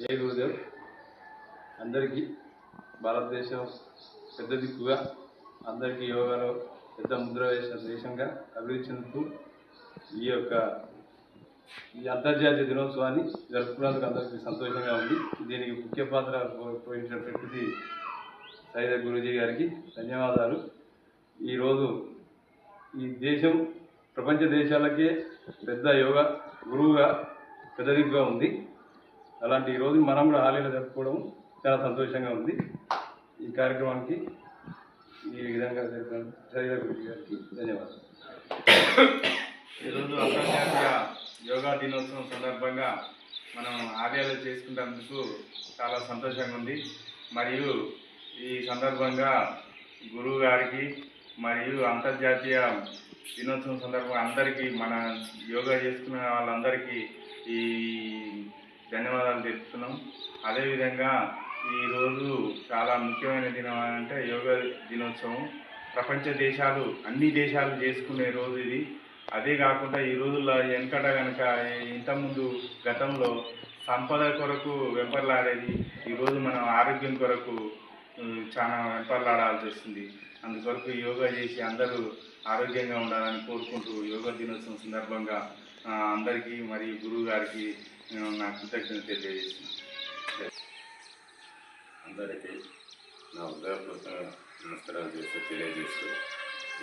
జై గురుదేవ్. అందరికీ భారతదేశం పెద్ద దిక్కుగా అందరికీ యోగాలో పెద్ద ముద్ర వేసిన దేశంగా అభివృద్ధి చెందుతూ ఈ యొక్క ఈ అంతర్జాతీయ దినోత్సవాన్ని జరుపుకున్నందుకు అందరికీ సంతోషంగా ఉంది. దీనికి ముఖ్య పాత్ర పోషించిన ప్రకృతి సైద గురూజీ గారికి ధన్యవాదాలు. ఈరోజు ఈ దేశం ప్రపంచ దేశాలకే పెద్ద యోగా గురువుగా పెద్ద దిగ్గుగా ఉంది. అలాంటి ఈరోజు మనం కూడా హాలీలో జరుపుకోవడం చాలా సంతోషంగా ఉంది. ఈ కార్యక్రమానికి ఈ విధంగా జరిపిన సైద గారికి ధన్యవాదాలు. ఈరోజు అంతర్జాతీయ యోగా దినోత్సవం సందర్భంగా మనం ఆలయాలు చేసుకున్నందుకు చాలా సంతోషంగా ఉంది. మరియు ఈ సందర్భంగా గురువు గారికి మరియు అంతర్జాతీయ దినోత్సవం సందర్భంగా అందరికీ మన యోగా చేసుకున్న వాళ్ళందరికీ ఈ ధన్యవాదాలు తెలుపుతున్నాం. అదేవిధంగా ఈరోజు చాలా ముఖ్యమైన దినం అంటే యోగా దినోత్సవం. ప్రపంచ దేశాలు అన్ని దేశాలు చేసుకునే రోజు ఇది. అదే కాకుండా ఈ రోజుల్లో వెనకట కనుక ఇంతకుముందు గతంలో సంపద కొరకు వెంపర్లాడేది. ఈరోజు మనం ఆరోగ్యం కొరకు చాలా వెంపర్లాడాల్సి వస్తుంది. అందుకొరకు యోగా చేసి అందరూ ఆరోగ్యంగా ఉండాలని కోరుకుంటూ యోగా దినోత్సవం సందర్భంగా అందరికీ మరియు గురువు గారికి నేను నా కృతజ్ఞత తెలియజేస్తున్నాను అందరికీ నా ఉదయపూర్వక నమస్కారాలు చేస్తూ తెలియజేస్తూ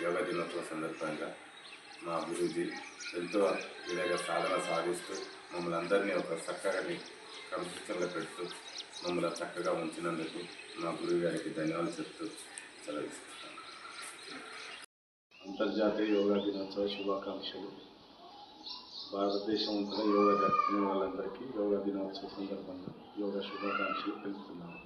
యోగా దినోత్సవ సందర్భంగా మా గురూజీ ఎంతో విధంగా సాధన సాగిస్తూ మమ్మల్ని అందరినీ ఒక చక్కగా క్రమశిక్షణలో పెడుతూ మమ్మల్ని చక్కగా ఉంచినందుకు మా గురువు గారికి ధన్యవాదాలు చెప్తూ సెలవిస్తున్నాను. అంతర్జాతీయ యోగా దినోత్సవ శుభాకాంక్షలు. భారతదేశం అంతటా యోగా జరుపుకునే వాళ్ళందరికీ యోగా దినోత్సవ సందర్భంగా యోగా శుభాకాంక్షలు తెలుపుతున్నాను.